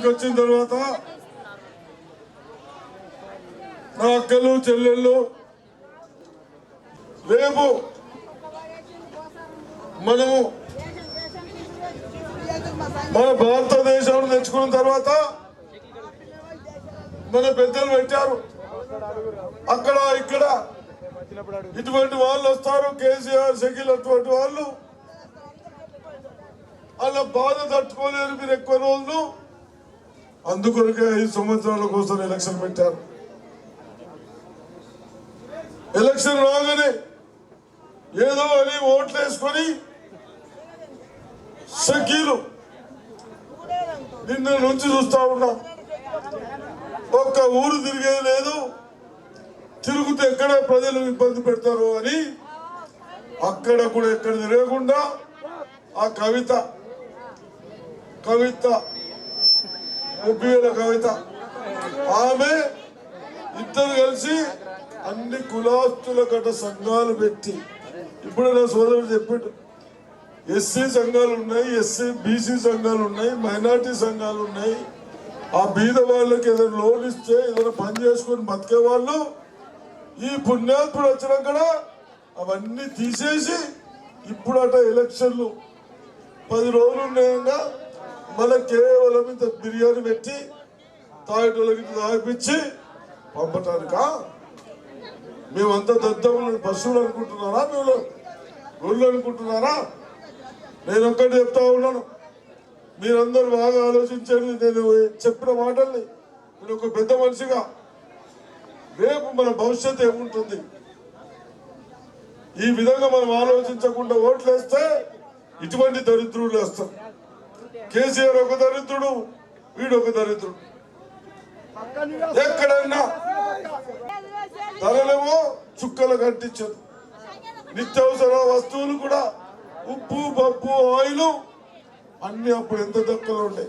అధికారానికి వచ్చిన తర్వాత నా అక్కలు చెల్లెళ్ళు రేపు మనము మన భారతదేశంలో తెచ్చుకున్న తర్వాత మన పెద్దలు పెట్టారు. అక్కడ ఇక్కడ ఇటువంటి వాళ్ళు వస్తారు కేసీఆర్ షకీల్ అటువంటి వాళ్ళు. అలా బాధ తట్టుకోలేరు మీరు ఎక్కువ రోజులు. అందుకొరకే ఐదు సంవత్సరాల కోసం ఎలక్షన్ పెట్టారు. ఎలక్షన్ రాగానే ఏదో అని ఓట్లేసుకొని షకీలు నిన్న నుంచి చూస్తా ఉన్నా. ఒక్క ఊరు తిరిగేది లేదు. తిరుగుతూ ఎక్కడ ప్రజలు ఇబ్బంది పెడతారు అని అక్కడ కూడా ఎక్కడ తిరగకుండా ఆ కవిత కవిత ముప్పివేల కవిత ఆమె ఇద్దరు కలిసి అన్ని కులాస్తుల గట సంఘాలు పెట్టి. ఇప్పుడు నా సోదరుడు చెప్పాడు. ఎస్సీ సంఘాలు ఉన్నాయి ఎస్సీ బీసీ సంఘాలు ఉన్నాయి మైనార్టీ సంఘాలు ఉన్నాయి. ఆ బీద వాళ్ళకి ఏదైనా లోన్ ఇస్తే ఏదైనా పని చేసుకొని బతికే వాళ్ళు ఈ పుణ్యాత్ముడు వచ్చినాక అవన్నీ తీసేసి ఇప్పుడట ఎలక్షన్లు. పది రోజులు ఉన్నాయంగా మన కేవలం ఇంత బిర్యానీ పెట్టి తాగేటోళ్ళకి తాగిపించి పంపటానిక? మేమంతా దద్దములను పశువులు అనుకుంటున్నారా? మేము గొర్రెలు అనుకుంటున్నారా? నేను ఒక్కటి చెప్తా ఉన్నాను. మీరందరూ బాగా ఆలోచించండి. నేను చెప్పిన మాటల్ని నేను ఒక పెద్ద మనిషిగా. రేపు మన భవిష్యత్తు ఏముంటుంది? ఈ విధంగా మనం ఆలోచించకుండా ఓట్లేస్తే ఇటువంటి దరిద్రులు వేస్తాం కేసీఆర్ ఒక దరిద్రుడు వీడు ఒక దరిద్రుడు. ఎక్కడన్నా ధరలేమో చుక్కలు కట్టించదు. నిత్యావసర వస్తువులు కూడా ఉప్పు పప్పు ఆయిల్ అన్ని అప్పుడు ఎంత దక్కలు ఉండే.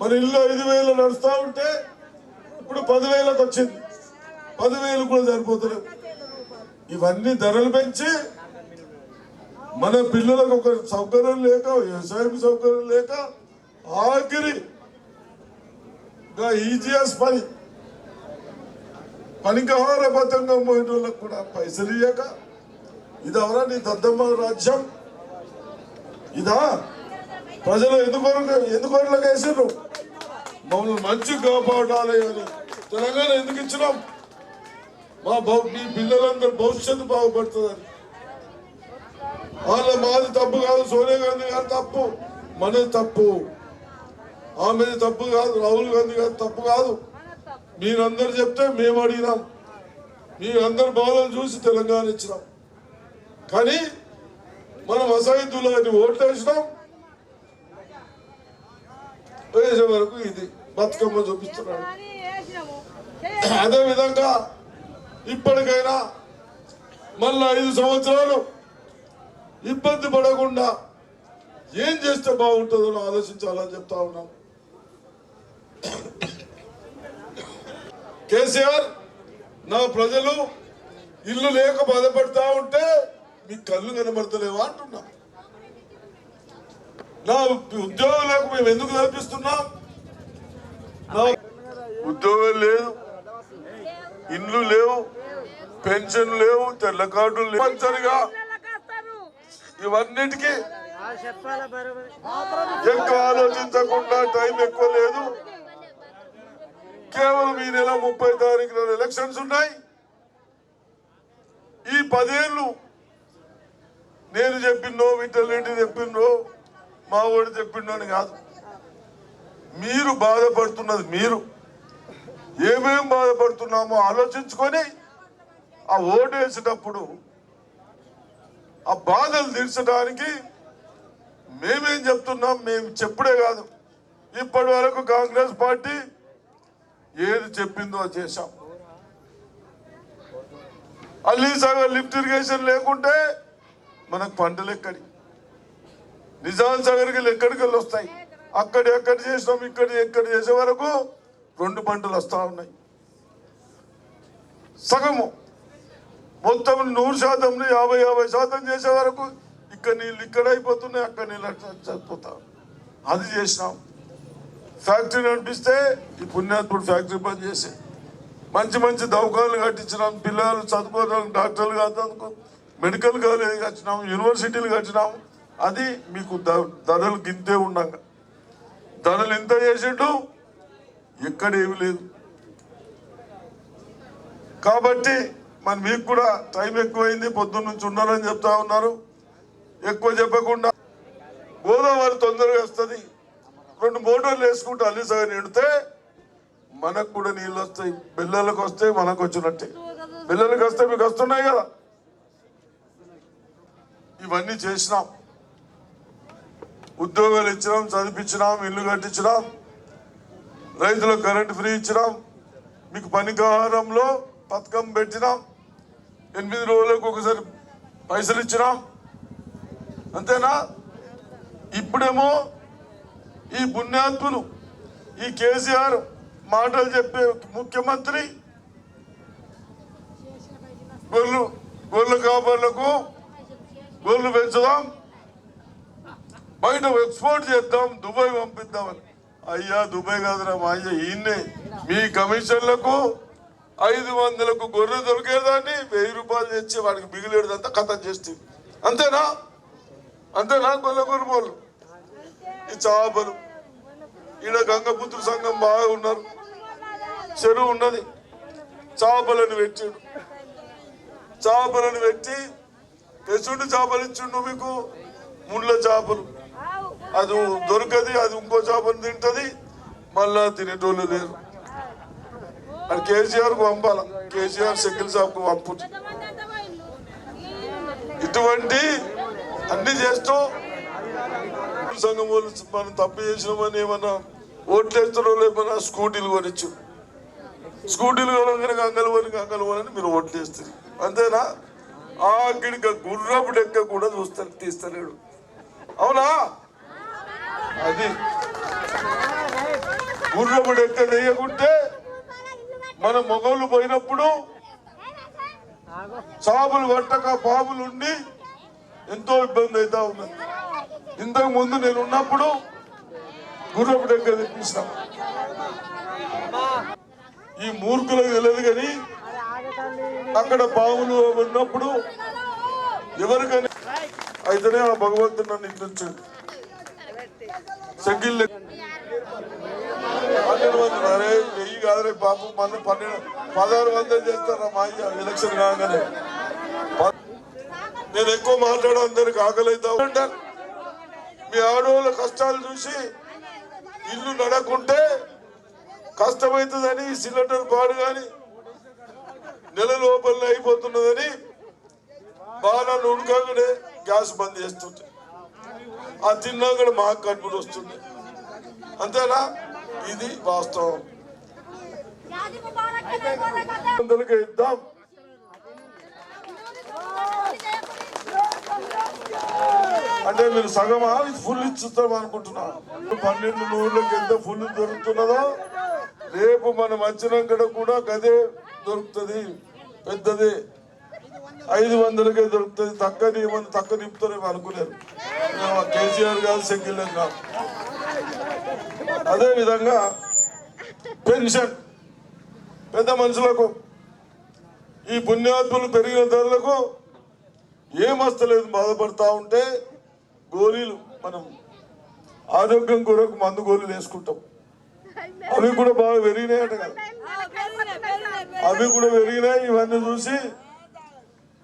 మన ఇల్లు ఐదు వేలు నడుస్తూ ఉంటే ఇప్పుడు పదివేలకు వచ్చింది. పదివేలు కూడా సరిపోతలేదు. ఇవన్నీ ధరలు పెంచి మన పిల్లలకు ఒక సౌకర్యం లేక వ్యవసాయం సౌకర్యం లేక ఆఖరి ఈజీఎస్ పని. పనికహార బతంగం పోయిన వాళ్ళకు కూడా పైసలు ఇయ్యక. ఇదెవరా నీ దద్దమ్మ రాజ్యం? ఇదా? ప్రజలు ఎందుకొరకు ఎందుకొరలకు వేసారు మమ్మల్ని మంచి కాపాడాలి అని తెలంగాణ ఎందుకు ఇచ్చినాం? మా భవ మీ పిల్లలందరూ భవిష్యత్తు బాగుపడుతుందని. వాళ్ళ మాది తప్పు కాదు సోనియా గాంధీ గారు తప్పు మనది తప్పు. ఆమెది తప్పు కాదు రాహుల్ గాంధీ గారు తప్పు కాదు. మీరందరు చెప్తే మేము అడిగినాం. మీరందరు బాధలు చూసి తెలంగాణ ఇచ్చినాం. కానీ మనం అసహితులు అని ఓట్లు వేసినాం. వేసే వరకు ఇది బతుకమ్మ చూపిస్తున్నాడు. అదేవిధంగా ఇప్పటికైనా మళ్ళీ ఐదు సంవత్సరాలు ఇబ్బంది పడకుండా ఏం చేస్తే బాగుంటుందో ఆలోచించాలని చెప్తా ఉన్నాం. కేసీఆర్ నా ప్రజలు ఇల్లు లేక బాధపడతా ఉంటే మీ కళ్ళు కనబడతలేవా అంటున్నా. నా ఉద్యోగులకు మేము ఎందుకు కల్పిస్తున్నాం నా ఉద్యోగం లేదు ఇండ్లు లేవు పెన్షన్ లేవు తెల్ల కార్డులు లేవు. ఇవన్నిటికీ ఎక్కువ ఆలోచించకుండా టైం ఎక్కువ లేదు? కేవలం ఈ నెల ముప్పై తారీఖున ఎలక్షన్స్ ఉన్నాయి. ఈ పదేళ్ళు నేను చెప్పినో వీటన్నింటి చెప్పిండ్రో మా వాడు చెప్పిండో అని కాదు. మీరు బాధపడుతున్నది మీరు. ఏమేం బాధపడుతున్నామో ఆలోచించుకొని ఆ ఓటు వేసేటప్పుడు ఆ బాధలు తీర్చడానికి మేమేం చెప్తున్నాం మేము చెప్పుడే కాదు. ఇప్పటి వరకు కాంగ్రెస్ పార్టీ ఏది చెప్పిందో చేశాం. అల్లీసాగర్ లిఫ్ట్ ఇరిగేషన్ లేకుంటే మనకు పంటలు ఎక్కడి? నిజాం సాగర్కి ఎక్కడికి వెళ్ళి వస్తాయి అక్కడ ఎక్కడ చేసినాం ఇక్కడ ఎక్కడ చేసే వరకు రెండు పంటలు వస్తా ఉన్నాయి. సగము. మొత్తం నూరు శాతం యాభై యాభై శాతం చేసే వరకు ఇక్కడ నీళ్ళు ఇక్కడ అయిపోతున్నాయి అక్కడ నీళ్ళు చనిపోతా అది చేసినాం. ఫ్యాక్టరీ నడిపిస్తే ఈ పుణ్యాత్ముడు ఫ్యాక్టరీ పని చేసే. మంచి మంచి దవకాలు కట్టించినాం పిల్లలు చదువుకోవడానికి డాక్టర్లు కాదు మెడికల్ కాలేజ్ కట్టినాం యూనివర్సిటీలు కట్టినాం. అది మీకు ద- ధరలు గింతే ఉండగా. ధరలు ఎంత చేసిండు? ఎక్కడ ఏమి లేదు. కాబట్టి మరి మీకు కూడా టైం ఎక్కువైంది పొద్దున్న నుంచి ఉన్నారని చెప్తా ఉన్నారు. ఎక్కువ చెప్పకుండా గోదావరి తొందరగా వస్తుంది. రెండు మోటార్లు వేసుకుంటే అల్లి సగం నిండితే మనకు కూడా నీళ్ళు వస్తాయి బిల్లలకు వస్తే మనకు వచ్చినట్టే. బిల్లలకు వస్తే మీకు వస్తున్నాయి కదా. ఇవన్నీ చేసినాం. ఉద్యోగాలు ఇచ్చినాం చదివించినాం ఇల్లు కట్టించినాం రైతులకు కరెంట్ ఫ్రీ ఇచ్చినాం. మీకు పనికారంలో పథకం పెట్టినాం. ఎనిమిది రోజులకు ఒకసారి పైసలు ఇచ్చినాం? అంతేనా? ఇప్పుడేమో ఈ పుణ్యాత్ములు ఈ కేసీఆర్ మాటలు చెప్పే ముఖ్యమంత్రి గొర్రెలు గొర్రెల కాపర్లకు గొర్రెలు పెంచుదాం బయట ఎక్స్పోర్ట్ చేద్దాం దుబాయ్ పంపిద్దామని. అయ్యా దుబాయ్ కాదురా మా అయ్యా ఈయన్నే. మీ కమిషన్లకు ఐదు వందలకు గొర్రె దొరికేదాన్ని వెయ్యి రూపాయలు తెచ్చి వాడికి మిగిలేదంతా కథం చేస్తే అంతేనా? అంతేనా గొల్ల గొర్రెలు ఈ చేపలు. ఈడ గంగపుత్ర సంఘం బాగా ఉన్నారు. చెరువు ఉన్నది. చేపలను పెట్టాడు. చేపలను పెట్టి ఎసుండి చేపలు ఇచ్చిండు మీకు? ముళ్ళ చేపలు. అది దొరకది అది ఇంకో చేపను తింటది. మళ్ళా తినేటోళ్ళు లేరు. అది కేసీఆర్కు పంపాల? కేసీఆర్ సెకిల్ షాప్కు పంపు ఇటువంటి అన్ని చేస్తూ సంఘం వాళ్ళు మనం తప్పు చేసినామని ఏమన్నా ఓట్లు వేస్తున్నారో ఏమన్నా స్కూటీలు కొనిచ్చు. స్కూటీలు కొనగానే గంగలు కొని గంగలు కొనని మీరు ఓట్లు వేస్తారు అంతేనా ఆఖడిక గుర్రపు డెక్క కూడా చూస్తారు తీస్తలేడు. అవునా? అది. గుర్రపు డెక్క వేయకుంటే మన మొగలు పోయినప్పుడు చాపులు పట్టక పాములు ఉండి ఎంతో ఇబ్బంది అవుతా ఉన్నది ఇంతకు ముందు నేను ఉన్నప్పుడు గుర్రపు డెక్క తెప్పించిన ఈ మూర్ఖులకు తెలియదు కానీ అక్కడ పాములు ఉన్నప్పుడు ఎవరికైనా అయితేనే ఆ భగవంతుడు నన్ను ఇట్లొచ్చాడు. సెకిల్ పన్నెండు వందలు అరే వెయ్యి కాదురే బాబు మన పన్నెండు పదహారు వందలు చేస్తారా మా అయ్య? ఎలక్షన్ కాగానే నేను ఎక్కువ మాట్లాడే అందరికి ఆకలైతా అవుతా ఉంటాను మీ ఆడవాళ్ళ కష్టాలు చూసి ఇల్లు నడకుంటే కష్టమవుతుందని సిలిండర్ పాడు కానీ నెల లోపలనే అయిపోతున్నదని బాగా ఉడకగానే గ్యాస్ బంద్ చేస్తుంటే. ఆ తిన్నా కూడా మాకు కడుపులు వస్తుంది అంతేనా? ఇది వాస్తవం. వందలకి ఇద్దాం. అంటే మీరు సగమా ఇది ఫుల్ ఇచ్చుతాం అనుకుంటున్నాను పన్నెండు నూరులకు ఎంత ఫుల్ దొరుకుతున్నదో రేపు మనం వచ్చినాక కూడా గదే దొరుకుతుంది పెద్దది. ఐదు వందలకే దొరుకుతుంది తక్కువ తక్కువ నింపుతారేమో అనుకున్నారు కేసీఆర్ గారు సెక్యులర్ కాదు. అదే విధంగా పెన్షన్ పెద్ద మనుషులకు ఈ పుణ్యాత్ములు పెరిగిన ధరలకు ఏమస్తలేదు బాధపడతా ఉంటే గోళీలు మనం ఆరోగ్యం కొరకు మందు గోళీలు వేసుకుంటాం. అవి కూడా బాగా పెరిగినాయట కదా. అవి కూడా పెరిగినాయి ఇవన్నీ చూసి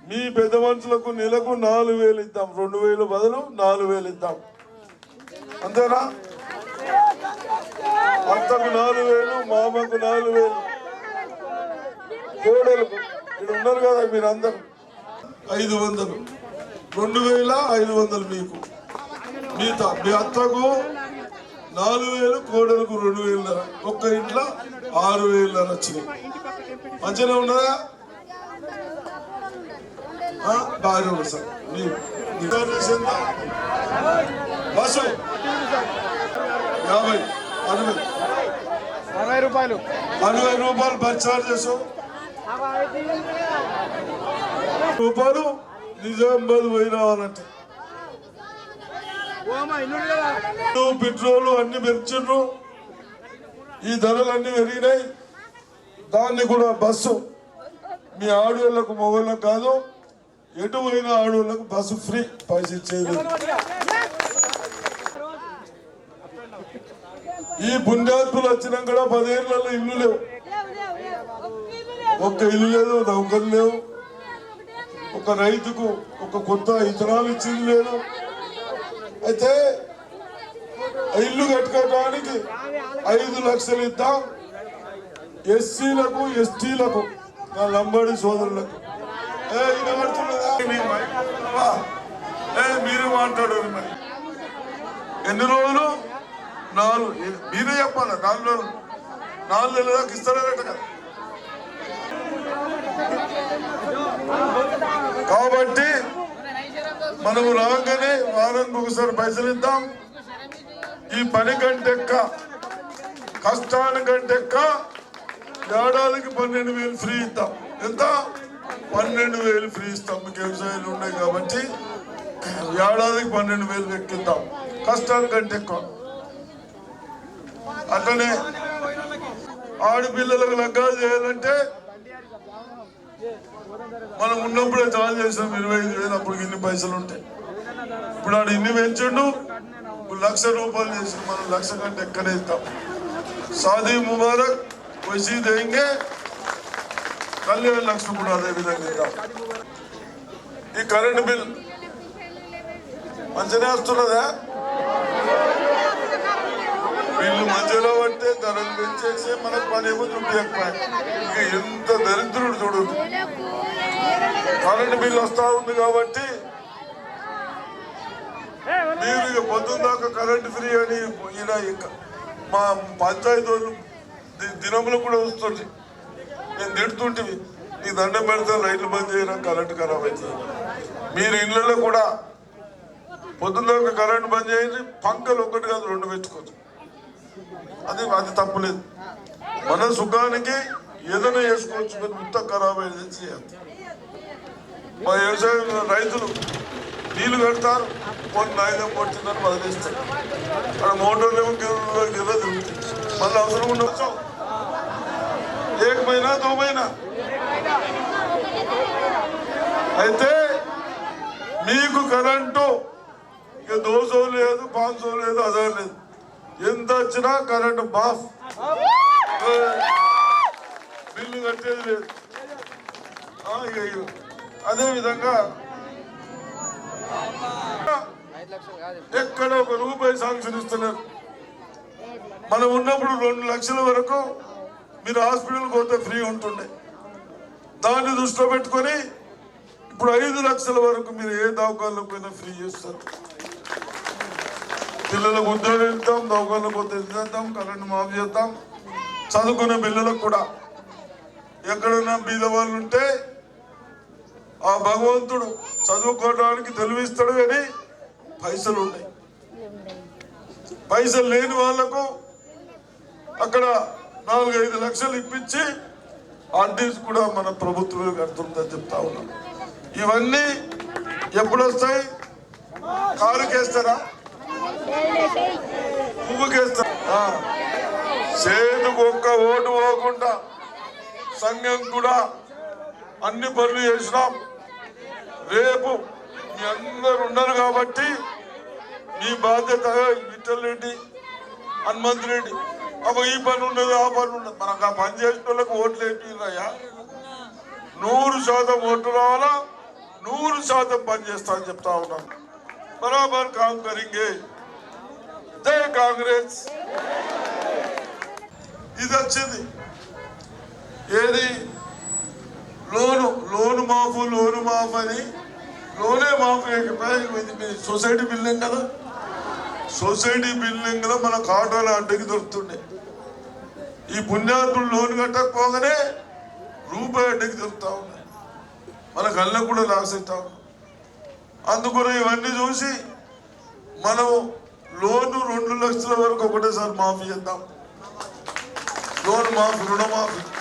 మీ పెద్ద మనుషులకు నెలకు నాలుగు వేలు ఇద్దాం. రెండు వేలు బదులు నాలుగు వేలు ఇద్దాం. అంతేనా? అత్తకు నాలుగు వేలు మామకు నాలుగు వేలు. కోడలకు ఇక్కడ ఉన్నారు కదా మీరందరూ. ఐదు వందలు. రెండు వేల ఐదు వందలు మీకు. మిగతా మీ అత్తకు నాలుగు వేలు కోడలకు రెండు వేలున్నర. ఒక్క ఇంట్లో ఆరు వేలున్నర వచ్చినాయి. మంచిగా ఉన్నదా ఉంది సార్? బస్సు యాభై అరవై. అరవై రూపాయలు. అరవై రూపాయలు బస్ చార్జెస్ రూపాయలు నిజామాబాద్ పోయి రావాలంటే పెట్రోల్ అన్ని పెంచిండ్రు ఈ ధరలన్నీ పెరిగినాయి. దాన్ని కూడా బస్సు. మీ ఆడవాళ్ళకు మొగోళ్ళకు కాదు. ఎటు పోయిన ఆడవాళ్ళకు బస్సు ఫ్రీ పైసలు ఇచ్చేది. ఈ పుణ్యాత్ములు వచ్చినా కూడా పదేళ్ళలో ఇల్లు లేవు. ఒక్క ఇల్లు లేదు నౌకలు లేవు. ఒక రైతుకు ఒక కొత్త ఇతరాలు ఇచ్చింది లేదు. అయితే ఆ ఇల్లు కట్టుకోవడానికి ఐదు లక్షలు ఇద్దాం. ఎస్సీలకు ఎస్టీలకు నా లంబాడి సోదరులకు. ఏ వినబడుతున్నదా ఏ మీరు మాట్లాడారు మరి. ఎన్ని రోజులు? నాలుగు. మీరే చెప్పాలి. నాలుగు రోజులు. నాలుగు నెలల దాకా ఇస్తారట కదా. కాబట్టి మనము రాగానే వారానికి ఒకసారి పైసలు ఇద్దాం. ఈ పని కంటే ఎక్క కష్టానికంటే ఎక్క ఏడాదికి పన్నెండు వేలు ఫ్రీ ఇద్దాం. ఎంత? పన్నెండు వేలు ఫ్రీ ఇస్తాం మీకు వ్యవసాయాలు ఉన్నాయి కాబట్టి ఏడాదికి పన్నెండు వేలు ఎక్కిద్దాం కష్టానికంటే ఎక్కువ. అట్లనే ఆడపిల్లలకు లగ్గాలు చేయాలంటే మనం ఉన్నప్పుడే చాలు చేసాం ఇరవై ఐదు వేలు అప్పుడు ఇన్ని పైసలు ఉంటాయి ఇప్పుడు ఆడు ఇన్ని పెంచుండు లక్ష రూపాయలు చేసి మనం లక్ష కంటే ఎక్కడ ఇస్తాం సాదీ ముబారక్ వసీ దేంగే కళ్యాణ లక్ష కూడా అదే విధంగా ఇద్దాం. ఈ కరెంటు బిల్ మంచిగా వస్తున్నదా? వీళ్ళు మధ్యలో పడితే ధరలు పెంచేసి మనకు పని ఏమో చూపించకపోయా. ఇక ఎంత దరిద్రుడు చూడు. కరెంటు బిల్ వస్తా ఉంది కాబట్టి మీరు ఇక పొద్దున్న దాకా కరెంట్ ఫ్రీ అని ఇలా ఇక మా పంచాయతీ దినములు కూడా వస్తుంది నేను తిడుతుంటివి నీ దండం పెడితే లైట్లు బంద్ చేయడం కరెంట్ ఖరాబ్ అవుతుంది. మీరు ఇళ్ళలో కూడా పొద్దున్న కరెంట్ బంద్ చేయండి పంకలు ఒకటి కాదు రెండు పెట్టుకోవచ్చు. అది అది తప్పులేదు మన సుఖానికి ఏదైనా వేసుకోవచ్చు మీరు మొత్తం ఖరాబ్ అయ్యేది చేయాలి? మా వ్యవసాయంలో రైతులు నీళ్ళు కడతారు కొన్ని ఆయుధం కొట్టిందని వదిలేస్తారు. అక్కడ మోటార్లు ఏమో గిర్ర గిర్ర మళ్ళీ అవసరం ఉండొచ్చు ఏకమైనా దోమైనా అయితే మీకు కరెంటు. ఇక దోసో లేదు పాంచో లేదు అదే లేదు. ఎంత వచ్చినా కరెంటు బాఫ్ బిల్లు కట్టేది లేదు. అదే విధంగా ఎక్కడ ఒక రూపాయి శాంక్షన్ ఇస్తున్నారు. మనం ఉన్నప్పుడు రెండు లక్షల వరకు మీరు హాస్పిటల్కి పోతే ఫ్రీ ఉంటుండే. దాన్ని దృష్టిలో పెట్టుకొని ఇప్పుడు ఐదు లక్షల వరకు మీరు ఏ దవాఖానలో పోయినా ఫ్రీ చేస్తారు. పిల్లలకు ఉద్యోగం ఇద్దాం దవాఖానలో పోతే చేద్దాం కరెంట్ మాఫ్ చేద్దాం చదువుకునే పిల్లలకు కూడా. ఎక్కడైనా బీద వాళ్ళు ఉంటే ఆ భగవంతుడు చదువుకోవడానికి తెలివిస్తాడు కానీ పైసలు ఉన్నాయి పైసలు లేని వాళ్ళకు అక్కడ నాలుగైదు లక్షలు ఇప్పించి ఆర్డీస్ కూడా మన ప్రభుత్వమే కడుతుందని చెప్తా ఉన్నాం ఇవన్నీ ఎప్పుడొస్తాయి? కారుకేస్తారా? పువ్వుకేస్తారా? చేతుకు ఒక్క ఓటు పోకుండా సంఘం కూడా అన్ని పనులు చేసినాం. రేపు మీ అందరు ఉన్నారు కాబట్టి మీ బాధ్యత విఠల్ రెడ్డి హనుమంత్ రెడ్డి. అవ ఈ పని ఉండదు ఆ పని ఉండదు మనకు ఆ పని చేసిన వాళ్ళకి ఓట్లు వేపియ్యా నూరు శాతం ఓట్లు రావాలా? నూరు శాతం పని చేస్తా అని చెప్తా ఉన్నాను బరాబర్ కామ్ కరింగే జై కాంగ్రెస్. ఇది వచ్చింది. ఏది? లోను లోను మాఫు లోను మాఫ్ అని. లోనే మాఫ్ అయిపోయి ఇది మీ సొసైటీ బిల్డింగ్ కదా. సొసైటీ బిల్డింగ్లో మన కాటోలు అడ్డకి దొరుకుతుండే. ఈ పుణ్యాతులు లోన్ కట్టకపోగానే రూపాయి అడ్డకి దొరుకుతా ఉన్నాయి. మన కళ్ళకు కూడా లాస్ అవుతా అందుకని ఇవన్నీ చూసి మనం లోను రెండు లక్షల వరకు ఒకటేసారి మాఫీ చేద్దాం. లోన్ మాఫీ రుణమాఫీ.